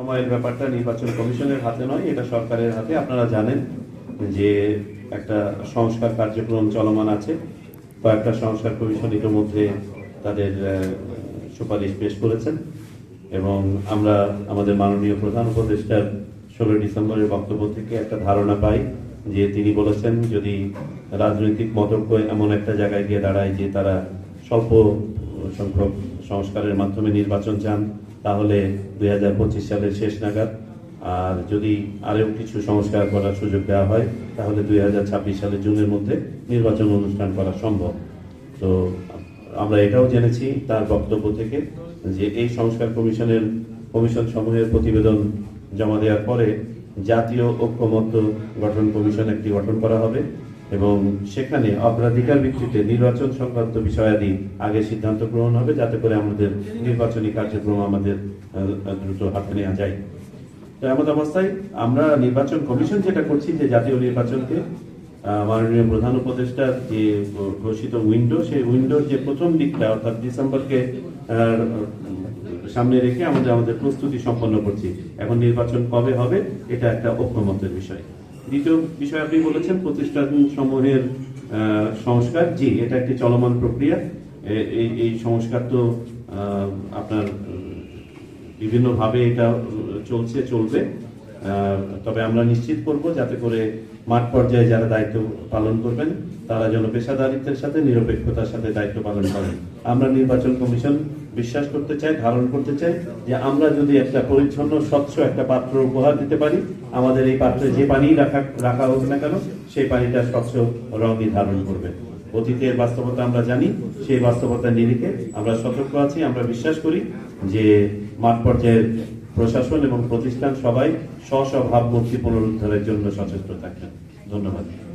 সময়ের ব্যাপারটা নির্বাচন কমিশনের হাতে নয়, এটা সরকারের হাতে। আপনারা জানেন যে একটা সংস্কার কার্যক্রম চলমান আছে। কয়েকটা সংস্কার কমিশন ইতিমধ্যে তাদের সুপারিশ পেশ করেছেন। এবং আমরা আমাদের মাননীয় প্রধান উপদেষ্টার ষোলো ডিসেম্বরের বক্তব্য থেকে একটা ধারণা পাই যে তিনি বলেছেন, যদি রাজনৈতিক মতজ্ঞ এমন একটা জায়গায় গিয়ে দাঁড়ায় যে তারা স্বল্প সংখ্যক সংস্কারের মাধ্যমে নির্বাচন চান, তাহলে দুই হাজার পঁচিশ সালের শেষ নাগাদ। আর যদি আরও কিছু সংস্কার করার সুযোগ দেওয়া হয়, তাহলে দুই হাজার ছাব্বিশ সালের জুনের মধ্যে নির্বাচন অনুষ্ঠান করা সম্ভব। তো আমরা এটাও জেনেছি তার বক্তব্য থেকে যে এই সংস্কার কমিশনের, কমিশন সমূহের প্রতিবেদন জমা দেওয়ার পরে জাতীয় ঐক্যমত্য গঠন কমিশন একটি গঠন করা হবে। এবং সেখানে অগ্রাধিকার ভিত্তিতে নির্বাচন সংক্রান্ত বিষয়াদি আগে সিদ্ধান্ত গ্রহণ হবে, যাতে করে আমাদের নির্বাচনী কার্যক্রম আমাদের দ্রুত হাতে নেওয়া যায়। তো এমন অবস্থায় আমরা নির্বাচন কমিশন যেটা করছি, যে জাতীয় নির্বাচনকে মাননীয় প্রধান উপদেষ্টার যে ঘোষিত উইন্ডো, সেই উইন্ডোর যে প্রথম দিকটা, অর্থাৎ ডিসেম্বরকে সামনে রেখে আমাদের আমাদের প্রস্তুতি সম্পন্ন করছি। এখন নির্বাচন কবে হবে, এটা একটা ঐক্যমতের বিষয়। দ্বিতীয় বিষয় আপনি বলেছেন প্রতিষ্ঠান সমূহের সংস্কার। জি, এটা একটি চলমান প্রক্রিয়া। এই সংস্কার তো আপনার বিভিন্নভাবে এটা চলছে, চলবে। তবে আমরা নিশ্চিত করব যাতে করে মাঠ পর্যায়ে যারা দায়িত্ব পালন করবেন, তারা যেন পেশাদারিত্বের সাথে, নিরপেক্ষতার সাথে দায়িত্ব পালন করেন। আমরা নির্বাচন কমিশন বিশ্বাস করতে চাই, ধারণ করতে চাই যে আমরা যদি একটা পরিচ্ছন্ন, স্বচ্ছ একটা পাত্র উপহার দিতে পারি, আমাদের এই পাত্রে যে পানি রাখা রাখা হোক না কেন, সেই পানিটা স্বচ্ছ রঙই ধারণ করবে। অতীতের বাস্তবতা আমরা জানি, সেই বাস্তবতার নিরিখে আমরা সতর্ক আছি, আমরা বিশ্বাস করি যে মাঠ পর্যায়ের প্রশাসন এবং প্রতিষ্ঠান সবাই স্ব স্ব ভাবমূর্তি পুনরুদ্ধারের জন্য সচেষ্ট থাকবেন। ধন্যবাদ।